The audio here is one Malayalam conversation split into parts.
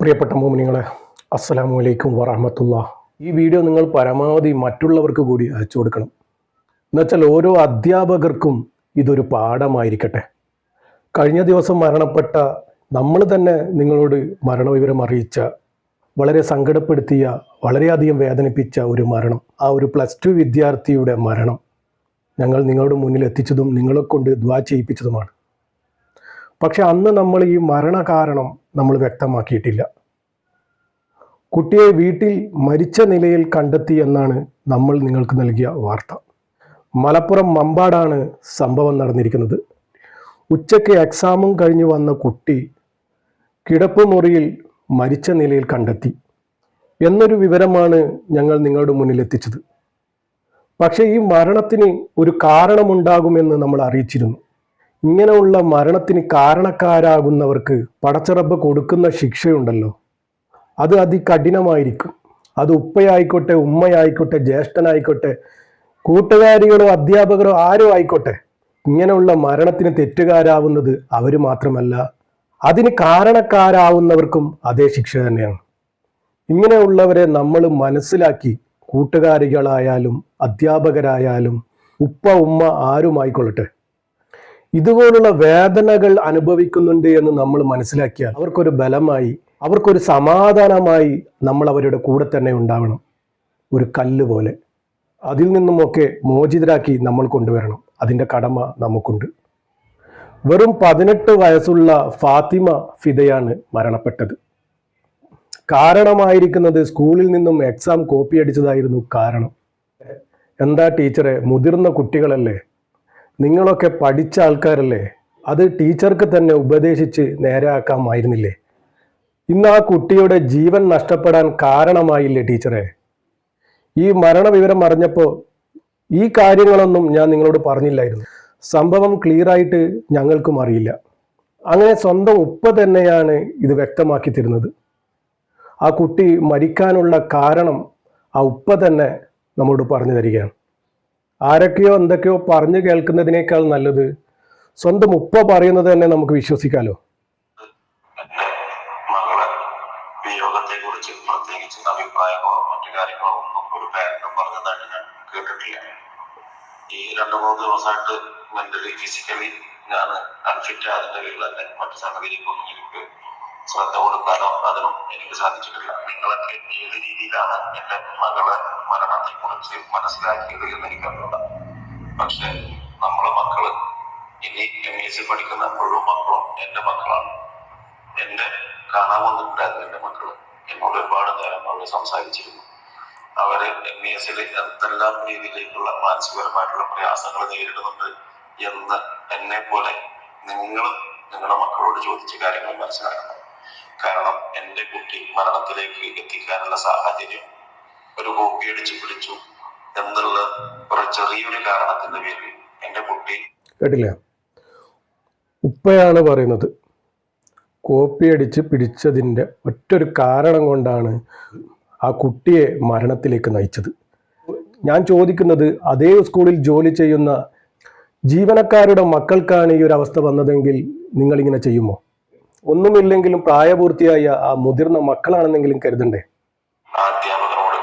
പ്രിയപ്പെട്ട മോമിനികളെ അസ്സലാമു അലൈക്കും വറഹമത്തുള്ള. ഈ വീഡിയോ നിങ്ങൾ പരമാവധി മറ്റുള്ളവർക്ക് കൂടി അയച്ചു കൊടുക്കണം. എന്നുവെച്ചാൽ ഓരോ അധ്യാപകർക്കും ഇതൊരു പാഠമായിരിക്കട്ടെ. കഴിഞ്ഞ ദിവസം മരണപ്പെട്ട നമ്മൾ തന്നെ നിങ്ങളോട് മരണവിവരം അറിയിച്ച വളരെ സങ്കടപ്പെടുത്തിയ വളരെയധികം വേദനിപ്പിച്ച ഒരു മരണം. ആ ഒരു പ്ലസ് ടു വിദ്യാർത്ഥിയുടെ മരണം ഞങ്ങൾ നിങ്ങളുടെ മുന്നിൽ എത്തിച്ചതും നിങ്ങളെ കൊണ്ട് ദ്വാ ചെയ്യിപ്പിച്ചതുമാണ്. പക്ഷെ അന്ന് നമ്മൾ ഈ മരണകാരണം നമ്മൾ വ്യക്തമാക്കിയിട്ടില്ല. കുട്ടിയെ വീട്ടിൽ മരിച്ച നിലയിൽ കണ്ടെത്തി എന്നാണ് നമ്മൾ നിങ്ങൾക്ക് നൽകിയ വാർത്ത. മലപ്പുറം മമ്പാടാണ് സംഭവം നടന്നിരിക്കുന്നത്. ഉച്ചയ്ക്ക് എക്സാമും കഴിഞ്ഞ് വന്ന കുട്ടി കിടപ്പ് മുറിയിൽ മരിച്ച നിലയിൽ കണ്ടെത്തി. എന്നൊരു വിവരമാണ് ഞങ്ങൾ നിങ്ങളുടെ മുന്നിൽ എത്തിച്ചത്. പക്ഷേ ഈ മരണത്തിന് ഒരു കാരണമുണ്ടാകുമെന്ന് നമ്മൾ അറിയിച്ചിരുന്നു. ഇങ്ങനെയുള്ള മരണത്തിന് കാരണക്കാരാകുന്നവർക്ക് പടച്ചറബ് കൊടുക്കുന്ന ശിക്ഷയുണ്ടല്ലോ. അത് അതികഠിനമായിരിക്കും. അത് ഉപ്പയായിക്കോട്ടെ ഉമ്മയായിക്കോട്ടെ ജ്യേഷ്ഠനായിക്കോട്ടെ കൂട്ടുകാരികളോ അധ്യാപകരോ ആരോ ആയിക്കോട്ടെ ഇങ്ങനെയുള്ള മരണത്തിന് തെറ്റുകാരാവുന്നത് അവർ മാത്രമല്ല. അതിന് കാരണക്കാരാവുന്നവർക്കും അതേ ശിക്ഷ തന്നെയാണ്. ഇങ്ങനെയുള്ളവരെ നമ്മൾ മനസ്സിലാക്കി കൂട്ടുകാരികളായാലും അധ്യാപകരായാലും ഉപ്പ ഉമ്മ ആരുമായിക്കൊള്ളട്ടെ. ഇതുപോലുള്ള വേദനകൾ അനുഭവിക്കുന്നുണ്ട് എന്ന് നമ്മൾ മനസ്സിലാക്കിയാൽ അവർക്കൊരു ബലമായി അവർക്കൊരു സമാധാനമായി നമ്മൾ അവരുടെ കൂടെ തന്നെ ഉണ്ടാവണം. ഒരു കല്ല് പോലെ. അതിൽ നിന്നുമൊക്കെ മോചിതരാക്കി നമ്മൾ കൊണ്ടുവരണം. അതിന്റെ കടമ നമുക്കുണ്ട്. വെറും പതിനെട്ട് വയസ്സുള്ള ഫാത്തിമ ഫിദയാണ് മരണപ്പെട്ടത്. കാരണമായിരിക്കുന്നത് സ്കൂളിൽ നിന്നും എക്സാം കോപ്പി അടിച്ചതായിരുന്നു കാരണം. എന്താ ടീച്ചറെ മുതിർന്ന കുട്ടികളല്ലേ? നിങ്ങളൊക്കെ പഠിച്ച ആൾക്കാരല്ലേ? അത് ടീച്ചർക്ക് തന്നെ ഉപദേശിച്ച് നേരെയാക്കാമായിരുന്നില്ലേ? ഇന്ന് ആ കുട്ടിയുടെ ജീവൻ നഷ്ടപ്പെടാൻ കാരണമായില്ലേ ടീച്ചറെ? ഈ മരണവിവരം അറിഞ്ഞപ്പോൾ ഈ കാര്യങ്ങളൊന്നും ഞാൻ നിങ്ങളോട് പറഞ്ഞില്ലായിരുന്നു. സംഭവം ക്ലിയർ ആയിട്ട് ഞങ്ങൾക്കും അറിയില്ല. അങ്ങനെ സ്വന്തം ഉപ്പ തന്നെയാണ് ഇത് വ്യക്തമാക്കി തരുന്നത്. ആ കുട്ടി മരിക്കാനുള്ള കാരണം ആ ഉപ്പ തന്നെ നമ്മോട് പറഞ്ഞു തരികയാണ്. ആരൊക്കെയോ എന്തൊക്കെയോ പറഞ്ഞു കേൾക്കുന്നതിനേക്കാൾ നല്ലത് സ്വന്തം ഉപ്പ പറയുന്നത് തന്നെ നമുക്ക് വിശ്വസിക്കാലോ. ഈ രണ്ടു മൂന്ന് ദിവസമായിട്ട് മെന്റലി ഫിസിക്കലി ഞാൻ അൺഫിറ്റ് ആയതിന്റെ പേരിൽ തന്നെ മറ്റു സംഗതിക്കൊന്നും എനിക്ക് ശ്രദ്ധ കൊടുക്കാനോ അതിനും എനിക്ക് സാധിച്ചിട്ടില്ല. നിങ്ങളൊക്കെ ഏത് രീതിയിലാണ് എന്റെ മകളെ മരണത്തെ കുറിച്ച് മനസ്സിലാക്കിയത് എന്ന് എനിക്കറിയില്ല പക്ഷെ നമ്മളെ മക്കൾ ഇനി എം സി പഠിക്കുന്ന മുഴുവൻ മക്കളും എന്റെ മക്കളാണ്. എന്നെ കാണാൻ വന്നിട്ടുണ്ടായിരുന്നു എന്റെ മക്കൾ. എന്നോട് ഒരുപാട് നേരം അവർ സംസാരിച്ചിരുന്നു. അവർ എം ഇ എസിൽ എന്തെല്ലാം രീതിയിലേക്കുള്ള മാനസികപരമായിട്ടുള്ള പ്രയാസങ്ങൾ നേരിടുന്നുണ്ട് എന്ന് എന്നെ പോലെ നിങ്ങളും നിങ്ങളുടെ മക്കളോട് ചോദിച്ച കാര്യങ്ങൾ മനസ്സിലാക്കണം. കാരണം എന്റെ കുട്ടി മരണത്തിലേക്ക് എത്തിക്കാനുള്ള സാഹചര്യം. ഒരു കോപ്പി അടിച്ചു പിടിച്ചു എന്നുള്ള ഒരു ചെറിയൊരു കാരണത്തിന്റെ പേരിൽ എന്റെ കുട്ടി കേട്ടില്ല. ഉപ്പയാണ് പറയുന്നത്. കോപ്പി അടിച്ച് പിടിച്ചതിന്റെ ഒറ്റൊരു കാരണം കൊണ്ടാണ് ആ കുട്ടിയെ മരണത്തിലേക്ക് നയിച്ചത്. ഞാൻ ചോദിക്കുന്നത് അതേ സ്കൂളിൽ ജോലി ചെയ്യുന്ന ജീവനക്കാരുടെ മക്കൾക്കാണ് ഈ ഒരു അവസ്ഥ വന്നതെങ്കിൽ നിങ്ങളിങ്ങനെ ചെയ്യുമോ? ഒന്നുമില്ലെങ്കിലും പ്രായപൂർത്തിയായ ആ മുതിർന്ന മക്കളാണെന്നെങ്കിലും കരുതണ്ടേ? ആ അധ്യാപകനോട്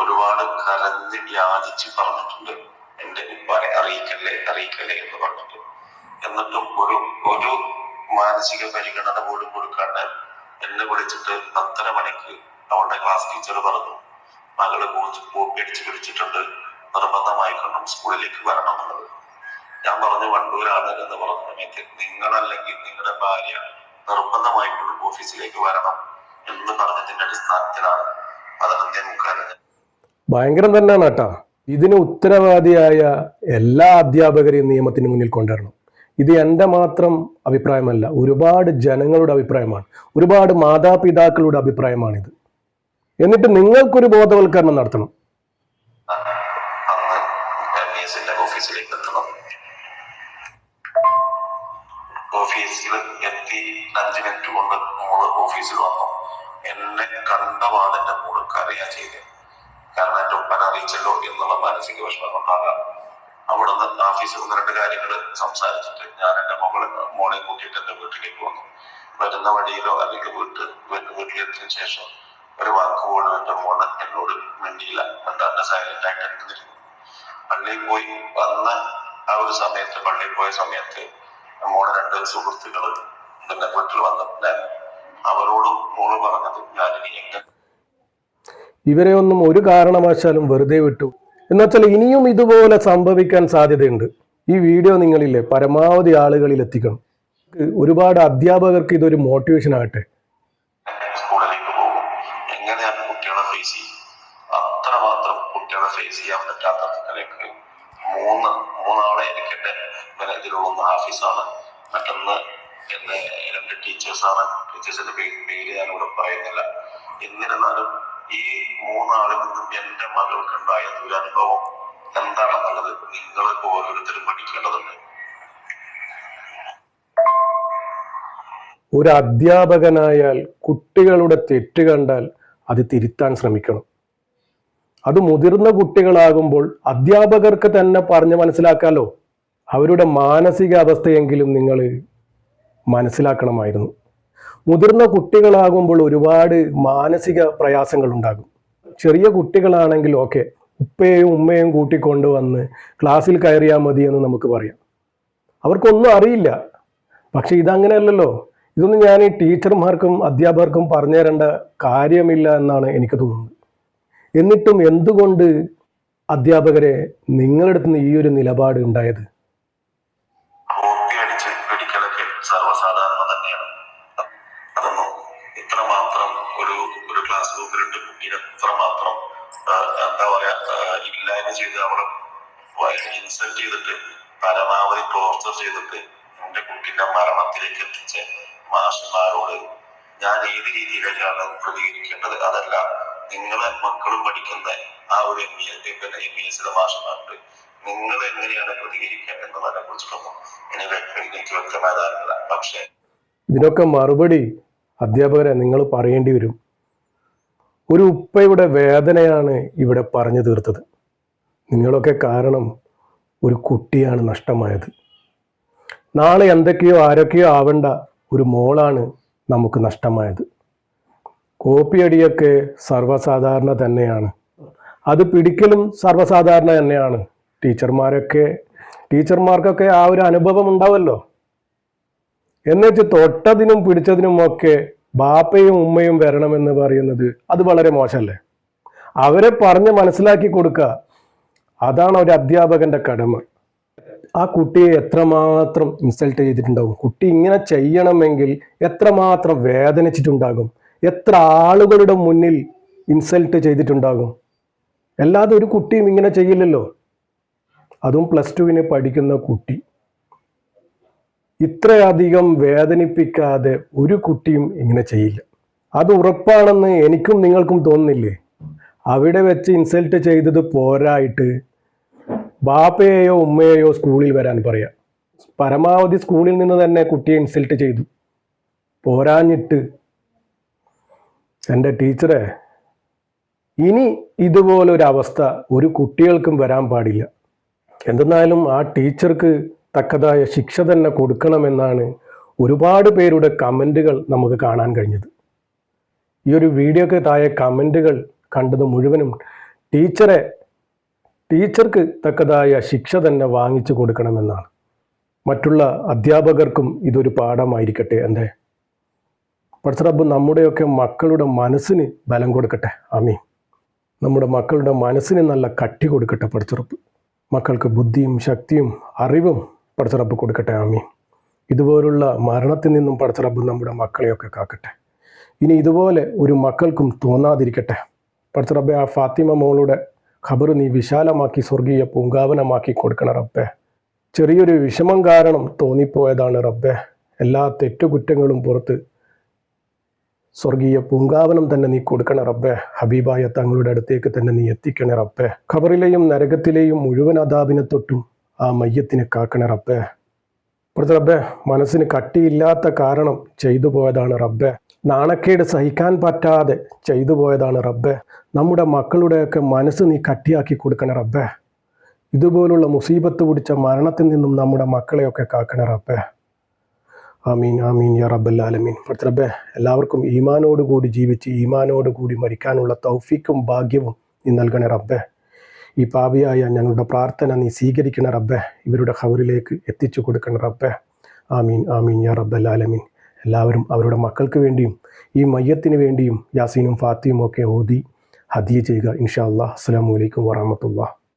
ഒരുപാട് കരഞ്ഞ് യാചിച്ച് പറഞ്ഞിട്ടുണ്ട്. എന്റെ ഉപ്പാനെ അറിയിക്കല്ലേ അറിയിക്കല്ലേ എന്ന് പറഞ്ഞിട്ട്. എന്നിട്ടും ഒരു ഒരു മാനസിക പരിഗണന പോലും കൊടുക്കാണ്ട് എന്നെ വിളിച്ചിട്ട് പത്തര മണിക്ക് അവളുടെ ക്ലാസ് ടീച്ചർ പറഞ്ഞു മകൾ അടിച്ച് പിടിച്ചിട്ടുണ്ട്. നിർബന്ധമായി കൊണ്ടും സ്കൂളിലേക്ക് വരണം എന്നുള്ളത് ഞാൻ പറഞ്ഞു വണ്ടൂരാണ് എന്ന് പറഞ്ഞ. സമയത്ത് നിങ്ങളല്ലെങ്കിൽ നിങ്ങളുടെ ഭാര്യ നിർബന്ധമായിട്ടും ഓഫീസിലേക്ക് വരണം എന്ന് പറഞ്ഞതിന്റെ അടിസ്ഥാനത്തിലാണ് പതിനൊന്നേ മുക്കാലിന് ഭയങ്കരം തന്നെയാണ് കേട്ടാ. ഇതിന് ഉത്തരവാദിയായ എല്ലാ അധ്യാപകരെയും നിയമത്തിന് മുന്നിൽ കൊണ്ടുവരണം. ഇത് എന്റെ മാത്രം അഭിപ്രായമല്ല ഒരുപാട് ജനങ്ങളുടെ അഭിപ്രായമാണ് ഒരുപാട് മാതാപിതാക്കളുടെ അഭിപ്രായമാണിത്. എന്നിട്ട് നിങ്ങൾക്കൊരു ബോധവൽക്കരണം നടത്തണം. ഓഫീസിൽ എത്തി അഞ്ച് മിനിറ്റ് കൊണ്ട് മോൾ ഓഫീസിൽ വന്നു. എന്നെ കണ്ടവാണ് എന്റെ മോൾ കരയാ ചെയ്തത് കാരണം എന്റെ ഒപ്പന അറിയിച്ചല്ലോ എന്നുള്ള മാനസിക വിഷമം കൊണ്ടാകാം അവിടുന്ന് ഓഫീസിൽ ഒന്ന് രണ്ട് കാര്യങ്ങൾ സംസാരിച്ചിട്ട് ഞാൻ എന്റെ മകളെ മോളെ കൂട്ടിയിട്ട് എന്റെ വീട്ടിലേക്ക് വന്നു. വരുന്ന വഴിയിലോ അല്ലെങ്കിൽ വീട്ട് വീട്ടിലെത്തിയതിനു വീട്ടിലെത്തി ശേഷം ഒരു വാക്ക് പോലും എന്റെ മോൾ എന്നോട് മിണ്ടിയില്ല. എന്താണ്ട് സൈലന്റ് ആയിട്ട് എടുത്തിരുന്നു പള്ളിയിൽ പോയി വന്ന ആ ഒരു സമയത്ത് പള്ളിയിൽ പോയ സമയത്ത് രണ്ട് സുഹൃത്തുക്കൾ പിന്നെ വീട്ടിൽ വന്നിട്ടുണ്ടായിരുന്നു അവരോടും മോൾ പറഞ്ഞത് ഞാൻ ഇനി എങ്ങനെ ഇവരെ ഒന്നും ഒരു കാരണവശാലും വെറുതെ വിട്ടു. എന്നുവെച്ചാൽ ഇനിയും ഇതുപോലെ സംഭവിക്കാൻ സാധ്യതയുണ്ട്. ഈ വീഡിയോ നിങ്ങളില്ലേ പരമാവധി ആളുകളിൽ എത്തിക്കണം. ഒരുപാട് അധ്യാപകർക്ക് ഇതൊരു മോട്ടിവേഷൻ ആകട്ടെ. സ്കൂളിലേക്ക് പോകും? എങ്ങനെയാണ് കുട്ടികളെ ഫേസ് ചെയ്യും? അത്രമാത്രം കുട്ടികളെ ഫേസ് ചെയ്യാൻ പറ്റാത്ത മൂന്ന് മൂന്നാളെ എനിക്ക് എന്റെ ഇതിലുള്ള ഹാഫീസാണ് മറ്റൊന്ന് എന്നെ രണ്ട് ടീച്ചേഴ്സാണ് ടീച്ചേഴ്സിന്റെ പേര് ഞാൻ ഇവിടെ പറയുന്നില്ല. എന്നിരുന്നാലും ഈ മൂന്നാളിൽ നിന്നും എന്റെ മകൾക്കുണ്ടായ ദുരനുഭവം എന്താണെന്നുള്ളത് നിങ്ങൾ ഓരോരുത്തരും പഠിക്കേണ്ടതുണ്ട്. ഒരു അധ്യാപകനായാൽ കുട്ടികളുടെ തെറ്റ് കണ്ടാൽ അത് തിരുത്താൻ ശ്രമിക്കണം. അത് മുതിർന്ന കുട്ടികളാകുമ്പോൾ അധ്യാപകർക്ക് തന്നെ പറഞ്ഞ് മനസ്സിലാക്കാലോ? അവരുടെ മാനസിക അവസ്ഥയെങ്കിലും നിങ്ങൾ മനസ്സിലാക്കണമായിരുന്നു. മുതിർന്ന കുട്ടികളാകുമ്പോൾ ഒരുപാട് മാനസിക പ്രയാസങ്ങൾ ഉണ്ടാകും. ചെറിയ കുട്ടികളാണെങ്കിൽ ഓക്കെ ഉപ്പയെയും കൂട്ടിക്കൊണ്ട് കൂട്ടിക്കൊണ്ടുവന്ന് ക്ലാസ്സിൽ കയറിയാൽ മതി എന്ന് നമുക്ക് പറയാം. അവർക്കൊന്നും അറിയില്ല. പക്ഷെ ഇതങ്ങനെയല്ലല്ലോ. ഇതൊന്നും ഞാൻ ഈ ടീച്ചർമാർക്കും അധ്യാപകർക്കും പറഞ്ഞു തരേണ്ട കാര്യമില്ല എന്നാണ് എനിക്ക് തോന്നുന്നത്. എന്നിട്ടും എന്തുകൊണ്ട് അധ്യാപകരെ നിങ്ങളുടെ അടുത്ത് നിന്ന് ഈ ഒരു നിലപാട് ഉണ്ടായത് കോപ്പി അടിച്ച് പിടിക്കലൊക്കെ സർവസാധാരണ തന്നെയാണ് അതൊന്നും ഇത്രമാത്രം ഒരു ഒരു ക്ലാസ് റൂമിലിട്ട് ആ, എന്താ പറയാ ഇല്ലായ്മ ചെയ്ത് അവളെ ഇൻസൾട്ട് ചെയ്തിട്ട് പരമാവധി ടോർച്ചർ ചെയ്തിട്ട് എന്റെ കുട്ടിന്റെ മരണത്തിലേക്ക് എത്തിച്ച മാഷന്മാരോട് ഞാൻ ഏത് രീതിയിലാണ് പ്രതികരിക്കേണ്ടത്? അതല്ല നിങ്ങളെ മക്കളും പഠിക്കുന്ന ആ ഒരു എം ഇ പിന്നെ എം ഇ എസിലെ മാഷന്മാരുണ്ട്. നിങ്ങൾ എങ്ങനെയാണ് പ്രതികരിക്കേണ്ടത് എന്നതിനെ കുറിച്ചിട്ടൊന്നും വ്യക്ത- എനിക്ക് വ്യക്തമായ ധാരണ പക്ഷേ ഇതിനൊക്കെ മറുപടി അധ്യാപകരെ നിങ്ങൾ പറയേണ്ടി വരും. ഒരു ഉപ്പയുടെ വേദനയാണ് ഇവിടെ പറഞ്ഞു തീർത്തത്. നിങ്ങളൊക്കെ കാരണം ഒരു കുട്ടിയാണ് നഷ്ടമായത്. നാളെ എന്തൊക്കെയോ ആരൊക്കെയോ ആവേണ്ട ഒരു മോളാണ് നമുക്ക് നഷ്ടമായത്. കോപ്പിയടിയൊക്കെ സർവസാധാരണ തന്നെയാണ്. അത് പിടിക്കലും സർവസാധാരണ തന്നെയാണ്. ടീച്ചർമാരൊക്കെ ടീച്ചർമാർക്കൊക്കെ ആ ഒരു അനുഭവം ഉണ്ടാവല്ലോ. എന്നുവെച്ച് തൊട്ടതിനും പിടിച്ചതിനും ഒക്കെ ബാപ്പയും ഉമ്മയും വരണമെന്ന് പറയുന്നത് അത് വളരെ മോശമല്ലേ? അവരെ പറഞ്ഞ് മനസ്സിലാക്കി കൊടുക്കുക. അതാണ് ഒരു അധ്യാപകന്റെ കടമ. ആ കുട്ടിയെ എത്രമാത്രം ഇൻസൾട്ട് ചെയ്തിട്ടുണ്ടാകും കുട്ടി ഇങ്ങനെ ചെയ്യണമെങ്കിൽ എത്രമാത്രം വേദനിച്ചിട്ടുണ്ടാകും? എത്ര ആളുകളുടെ മുന്നിൽ ഇൻസൾട്ട് ചെയ്തിട്ടുണ്ടാകും? അല്ലാതെ ഒരു കുട്ടിയും ഇങ്ങനെ ചെയ്യില്ലല്ലോ. അതും പ്ലസ് ടുവിന് പഠിക്കുന്ന കുട്ടി. ഇത്രയധികം വേദനിപ്പിക്കാതെ ഒരു കുട്ടിയും ഇങ്ങനെ ചെയ്യില്ല. അത് ഉറപ്പാണെന്ന് എനിക്കും നിങ്ങൾക്കും തോന്നുന്നില്ലേ? അവിടെ വെച്ച് ഇൻസൾട്ട് ചെയ്തത് പോരായിട്ട് ബാപ്പയെയോ ഉമ്മയെയോ സ്കൂളിൽ വരാൻ പറയാം. പരമാവധി സ്കൂളിൽ നിന്ന് തന്നെ കുട്ടിയെ ഇൻസൾട്ട് ചെയ്തു. പോരാഞ്ഞിട്ട് എന്റെ ടീച്ചറെ ഇനി ഇതുപോലൊരവസ്ഥ ഒരു കുട്ടികൾക്കും വരാൻ പാടില്ല. എന്തെന്നാലും ആ ടീച്ചർക്ക് തക്കതായ ശിക്ഷ തന്നെ കൊടുക്കണമെന്നാണ് ഒരുപാട് പേരുടെ കമന്റുകൾ നമുക്ക് കാണാൻ കഴിഞ്ഞത്. ഈ ഒരു വീഡിയോക്ക് താഴെ കമന്റുകൾ കണ്ടത് മുഴുവനും ടീച്ചറെ ടീച്ചർക്ക് തക്കതായ ശിക്ഷ തന്നെ വാങ്ങിച്ചു കൊടുക്കണമെന്നാണ്. മറ്റുള്ള അധ്യാപകർക്കും ഇതൊരു പാഠമായിരിക്കട്ടെ എന്റെ. പഠിച്ചറബ് നമ്മുടെയൊക്കെ മക്കളുടെ മനസ്സിന് ബലം കൊടുക്കട്ടെ. ആമീൻ. നമ്മുടെ മക്കളുടെ മനസ്സിന് നല്ല കട്ടി കൊടുക്കട്ടെ പഠിച്ചറപ്പ് മക്കൾക്ക് ബുദ്ധിയും ശക്തിയും അറിവും പടച്ചുറപ്പ് കൊടുക്കട്ടെ ആമി ഇതുപോലുള്ള മരണത്തിൽ നിന്നും പടച്ചറബ് നമ്മുടെ മക്കളെയൊക്കെ കാക്കട്ടെ. ഇനി ഇതുപോലെ ഒരു മക്കൾക്കും തോന്നാതിരിക്കട്ടെ. പടച്ചുറബെ ആ ഫാത്തിമ മോളുടെ ഖബർ നീ വിശാലമാക്കി സ്വർഗീയ പൂങ്കാവനമാക്കി കൊടുക്കണ റബ്ബേ. ചെറിയൊരു വിഷമം കാരണം തോന്നിപ്പോയതാണ് റബ്ബേ. എല്ലാ തെറ്റുകുറ്റങ്ങളും പുറത്ത് സ്വർഗീയ പൂങ്കാവനം തന്നെ നീ കൊടുക്കണ റബ്ബേ. ഹബീബായ തങ്ങളുടെ അടുത്തേക്ക് തന്നെ നീ എത്തിക്കണേ റബ്ബേ. ഖബറിലെയും നരകത്തിലെയും മുഴുവൻ അതാപിനെ തൊട്ടും ആ മയ്യത്തിനെ കാക്കണേ റബ്ബേ. ഇപ്പോഴത്തെ റബ്ബെ മനസ്സിന് കട്ടിയില്ലാത്ത കാരണം ചെയ്തു പോയതാണ് റബ്ബെ. നാണക്കേട് സഹിക്കാൻ പറ്റാതെ ചെയ്തു പോയതാണ് റബ്ബെ. നമ്മുടെ മക്കളുടെയൊക്കെ മനസ്സ് നീ കട്ടിയാക്കി കൊടുക്കണേ റബ്ബെ. ഇതുപോലുള്ള മുസീബത്ത് പിടിച്ച മരണത്തിൽ നിന്നും നമ്മുടെ മക്കളെയൊക്കെ കാക്കണേ റബ്ബേ. ആമീൻ ആമീൻ യാ റബ്ബൽ ആലമീൻ. റബ്ബെ എല്ലാവർക്കും ഈമാനോടുകൂടി ജീവിച്ച് ഈമാനോടുകൂടി മരിക്കാനുള്ള തൗഫീക്കും ഭാഗ്യവും നീ നൽകണേ റബ്ബെ. ഈ പാപിയായ ഞങ്ങളുടെ പ്രാർത്ഥന നീ സ്വീകരിക്കണ റബ്ബെ ഇവരുടെ ഖബറിലേക്ക് എത്തിച്ചു കൊടുക്കണ റബ്ബെ. ആമീൻ ആമീൻ യാ റബ്ബൽ ആലമീൻ. എല്ലാവരും അവരുടെ മക്കൾക്ക് വേണ്ടിയും ഈ മയ്യത്തിന് വേണ്ടിയും യാസീനും ഫാത്തിയും ഒക്കെ ഓതി ഹദിയ ചെയ്യുക. ഇൻഷാ അല്ലാ അസ്സാം വലൈക്കും വറഹമത്തുള്ള